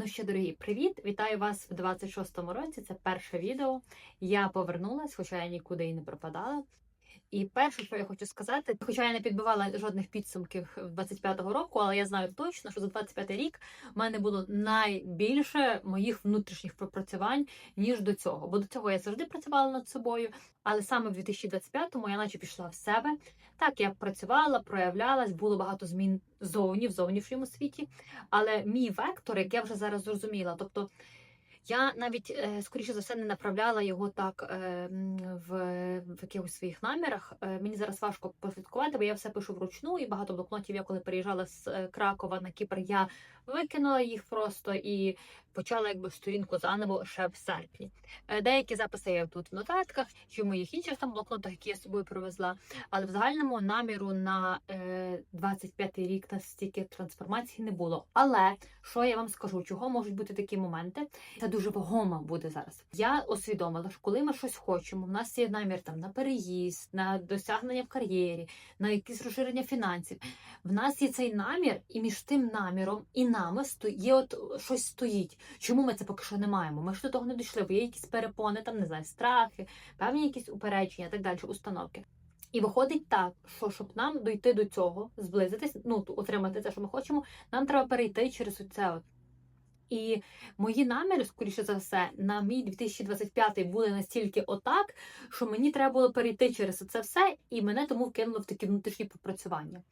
Ну що, дорогі, привіт! Вітаю вас в 26-му році. Це перше відео. Я повернулась, хоча я нікуди і не пропадала. І перше, що я хочу сказати, хоча я не підбивала жодних підсумків 25-го року, але я знаю точно, що за 25-й рік в мене було найбільше моїх внутрішніх пропрацювань, ніж до цього. Бо до цього я завжди працювала над собою, але саме в 2025-му я наче пішла в себе. Так, я працювала, проявлялась, було багато змін зовні, в зовнішньому світі. Але мій вектор, як я вже зараз зрозуміла, тобто. Я навіть е, скоріше за все не направляла його так е, в, в якихось своїх намірах. Е, Мені зараз важко прослідкувати, бо я все пишу вручну, і багато блокнотів я коли переїжджала з Кракова на Кіпр, я викинула їх просто і почала якби сторінку заново ще в серпні. Деякі записи є тут в нотатках, чи в моїх інших там блокнотах, які я з собою привезла. Але в загальному наміру на е, 25-й рік на стільки трансформацій не було. Але що я вам скажу, чого можуть бути такі моменти? Це дуже вагомо буде зараз. Я усвідомила, що коли ми щось хочемо, в нас є намір там на переїзд, на досягнення в кар'єрі, на якесь розширення фінансів. В нас є цей намір, і між тим наміром і нами є от щось стоїть. Чому ми це поки що не маємо? Ми ж до того не дійшли, бо є якісь перепони, там не знаю, страхи, певні якісь упередження, так далі, установки. І виходить так, що щоб нам дойти до цього, зблизитись, ну отримати те, що ми хочемо, нам треба перейти через оце от. І мої наміри, скоріше за все, на мій 2025 були настільки отак, що мені треба було перейти через це все, і мене тому вкинуло в такі внутрішні попрацювання.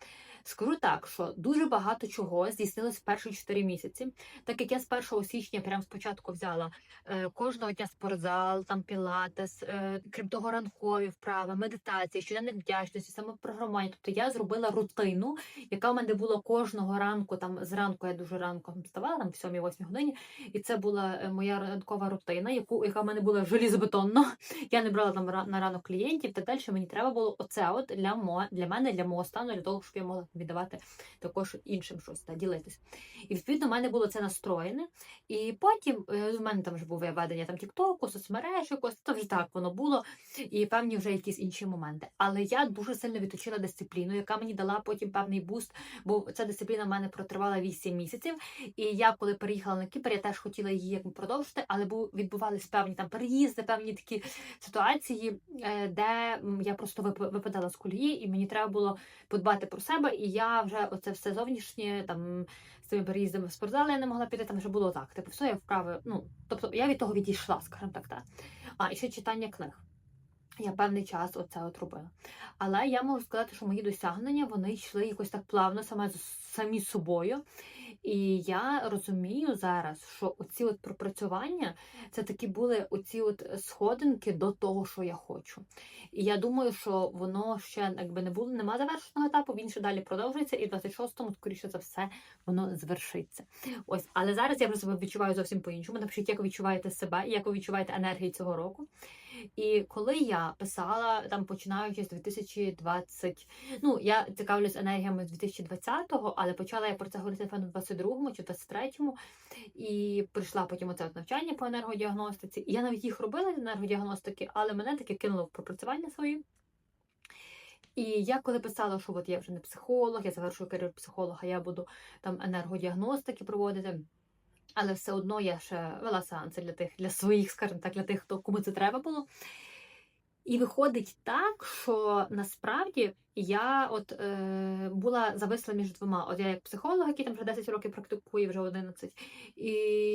Скажу так, що дуже багато чого здійснилось в перші 4 місяці, так як я з 1 січня прямо спочатку взяла е, кожного дня спортзал, там пілатес, е, крім того, ранкові вправи, медитації, щоденних вдячності, самопрограмування. Тобто я зробила рутину, яка в мене була кожного ранку. Там зранку я дуже ранком вставала, там в 7-8 годині, і це була е, моя ранкова рутина, яку яка в мене була желізобетонна. Я не брала там на ранок клієнтів. Так далі мені треба було оце от для мо для мене, для мого стану, для того, щоб я могла віддавати також іншим щось та ділитись. І відповідно в мене було це настроєне. І потім е, в мене там вже був ведення там Тіктоку, соцмереж, якось то вже так воно було, і певні вже якісь інші моменти. Але я дуже сильно відточила дисципліну, яка мені дала потім певний буст, бо ця дисципліна в мене протривала 8 місяців. І я, коли переїхала на Кіпр, я теж хотіла її якби продовжити, але бу- відбувались певні там переїзди, певні такі ситуації, е, де я просто вип- випадала з колії, і мені треба було подбати про себе. І я вже оце все зовнішнє там з цими переїздами в спортзал я не могла піти, там вже було так. Типу, все я вправи. Ну тобто я від того відійшла, скажімо так. Та. А і ще читання книг. Я певний час оце от робила. Але я можу сказати, що мої досягнення вони йшли якось так плавно саме самі собою. І я розумію зараз, що оці от пропрацювання це такі були оці от сходинки до того, що я хочу. І я думаю, що воно ще якби не було, нема завершеного етапу, він ще далі продовжується, і в 26-му, скоріше за все, воно звершиться. Ось, але зараз я вже себе відчуваю зовсім по-іншому. Напишіть, як ви відчуваєте себе, як ви відчуваєте енергію цього року. І коли я писала там, починаючи з 2020, ну я цікавлюсь енергіями з 2020-го, але почала я про це говорити в 22-му чи 23-му. І прийшла потім оце навчання по енергодіагностиці. Я навіть їх робила енергодіагностики, але мене таки кинуло в пропрацювання свої. І я коли писала, що от я вже не психолог, я завершую кар'єру психолога, я буду там енергодіагностики проводити. Але все одно я ще вела сеанси для тих, для своїх, скажімо так, для тих, хто кому це треба було. І виходить так, що насправді я от е, була зависла між двома. От я як психолог, який там вже 10 років практикує, вже 11, і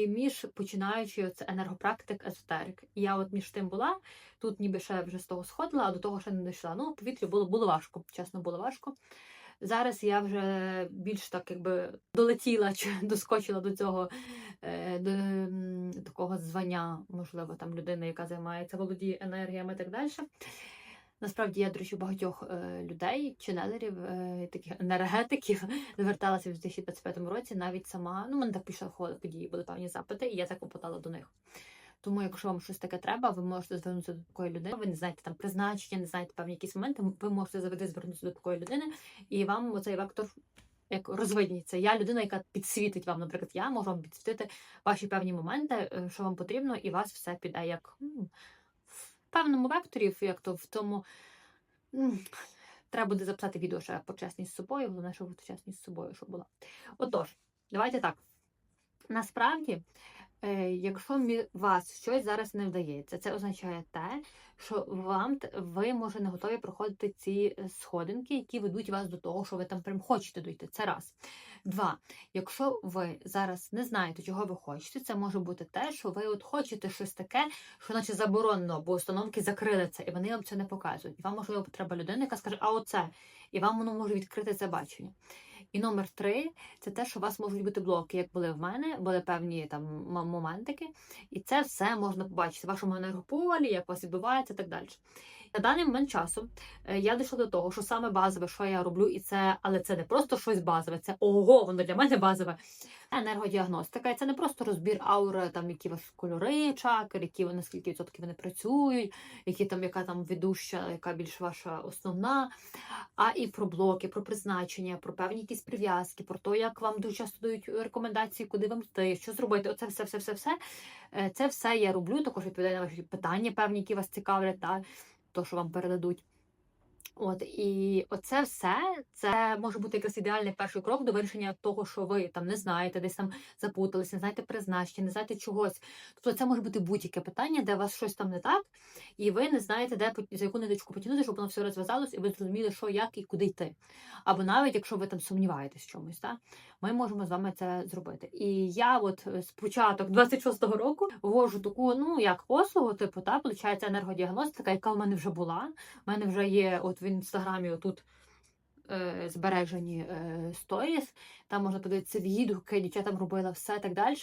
між починаючи це енергопрактик, езотерик. Я от між тим була, тут ніби ще вже з того сходила, а до того ще не дійшла. Ну, повітря було, було важко, чесно, було важко. Зараз я вже більш так якби долетіла чи доскочила до цього е, до такого звання, можливо, там людини, яка займається, володіє енергіями і так далі. Насправді я, до речі, багатьох е, людей, ченелерів, е, таких енергетиків зверталася в 2025 році, навіть сама. Ну, мене так пішла хода події, були певні запити, і я так попадала до них. Тому, якщо вам щось таке треба, ви можете звернутися до такої людини. Ви не знаєте там призначення, не знаєте певні якісь моменти. Ви можете завжди звернутися до такої людини, і вам оцей вектор як розвидніться. Я людина, яка підсвітить вам, наприклад, я можу вам підсвітити ваші певні моменти, е, що вам потрібно, і вас все піде як в певному векторі, як то в тому. Треба буде записати відео ще про чесність з собою, головне, щоб чесність з собою щоб була. Отож, давайте так. Насправді, якщо мі- вас щось зараз не вдається, це означає те, що вам ви може не готові проходити ці е, сходинки, які ведуть вас до того, що ви там прям хочете дойти. Це раз. Два. Якщо ви зараз не знаєте, чого ви хочете, це може бути те, що ви от хочете щось таке, що наче заборонено, бо установки закрили це, і вони вам це не показують. Вам можливо треба людина, яка скаже, а оце, і вам воно може відкрити це бачення. І номер три це те, що у вас можуть бути блоки, як були в мене, були певні там моментики, і це все можна побачити в вашому енергополі, як у вас відбувається так далі. На даний момент часу е, я дійшла до того, що саме базове, що я роблю, і це, але це не просто щось базове, це ого, воно для мене базове. Енергодіагностика, і це не просто розбір аури, там які у вас кольори чакр, які вони скільки відсотків вони працюють, які там яка там ведуща, яка більш ваша основна, а і про блоки, про призначення, про певні якісь прив'язки, про те, як вам дуже часто дають рекомендації, куди вам йти, що зробити. Оце все, все, все, все. Е, Це все я роблю. Також відповідаю на ваші питання, певні, які вас цікавлять, та то, що вам передадуть. От і оце все це може бути якраз ідеальний перший крок до вирішення того, що ви там не знаєте, десь там запуталися, не знаєте призначення, не знаєте чогось. Тобто це може бути будь-яке питання, де у вас щось там не так, і ви не знаєте, де за яку ниточку потягнути, щоб воно все розв'язалось, і ви зрозуміли, що як і куди йти. Або навіть якщо ви там сумніваєтесь в чомусь, так? Ми можемо з вами це зробити. І я, от е, з початок 26-го року, ввожу таку, ну як послугу, типу, та виходить енергодіагностика, яка в мене вже була. У мене вже є от в інстаграмі отут. Е, Збережені е, сторіс, там можна подивитися відгуки, дівчатам робила все так далі.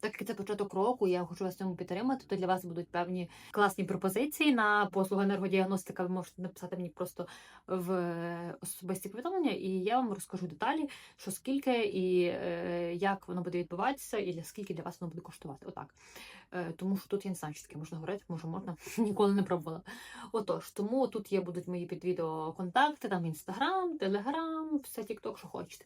Так як це початок року, я хочу вас цьому підтримати. То для вас будуть певні класні пропозиції на послугу енергодіагностика. Ви можете написати мені просто в е, особисті повідомлення, і я вам розкажу деталі, що скільки і як воно буде відбуватися, і для скільки для вас воно буде коштувати. Отак. Е, тому що тут я не знаю, чи таке можна говорити, може можна, ніколи не пробувала. Отож, тому тут є будуть мої під відео контакти, там інстаграм, телеграм, все тікток, що хочете.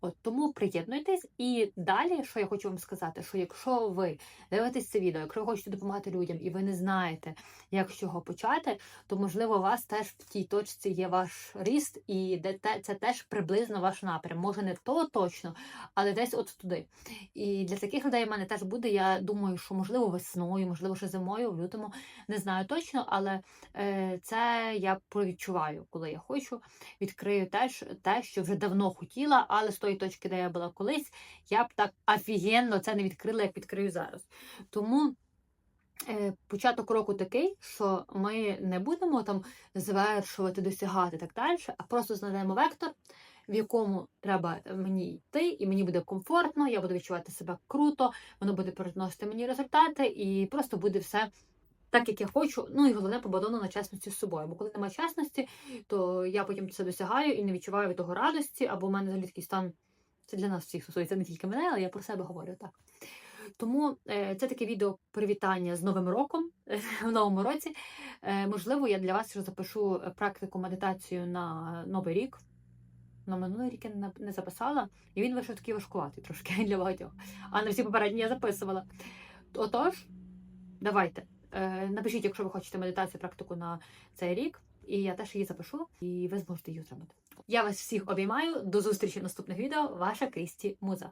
От тому приєднуйтесь. І далі, що я хочу вам сказати, що якщо ви дивитесь це відео, якщо ви хочете допомагати людям і ви не знаєте, як з чого почати, то можливо у вас теж в тій точці є ваш ріст, і це теж приблизно ваш напрям. Може не то точно, але десь от туди. І для таких людей в мене теж буде. Я думаю, що можливо весною, можливо, ще зимою, в лютому, не знаю точно, але е, це я провідчуваю, коли я хочу. Відкрию теж те, що вже давно хотіла, але з тої точки, де я була колись, я б так офігенно це не відкрила, як відкрию зараз. Тому. е, Початок року такий, що ми не будемо там звершувати, досягати так далі, а просто знайдемо вектор, в якому треба мені йти, і мені буде комфортно, я буду відчувати себе круто, воно буде приносити мені результати, і просто буде все так, як я хочу. Ну і головне побудовано на чесності з собою. Бо коли немає чесності, то я потім це досягаю і не відчуваю від того радості, або в мене взагалі такий стан. Це для нас всіх стосується не тільки мене, але я про себе говорю так. Тому е, це таке відео привітання з Новим роком в новому році. Е, можливо, я для вас ще запишу е, практику медитацію на Новий рік. На минулий рік я не- записала, і він вийшов такий важкуватий трошки для багатьох. А на всі попередні я записувала. Отож, давайте. Е, напишіть, якщо ви хочете медитацію, практику на цей рік, і я теж її запишу, і ви зможете її отримати. Я вас всіх обіймаю. До зустрічі в наступних відео. Ваша Крісті Муза.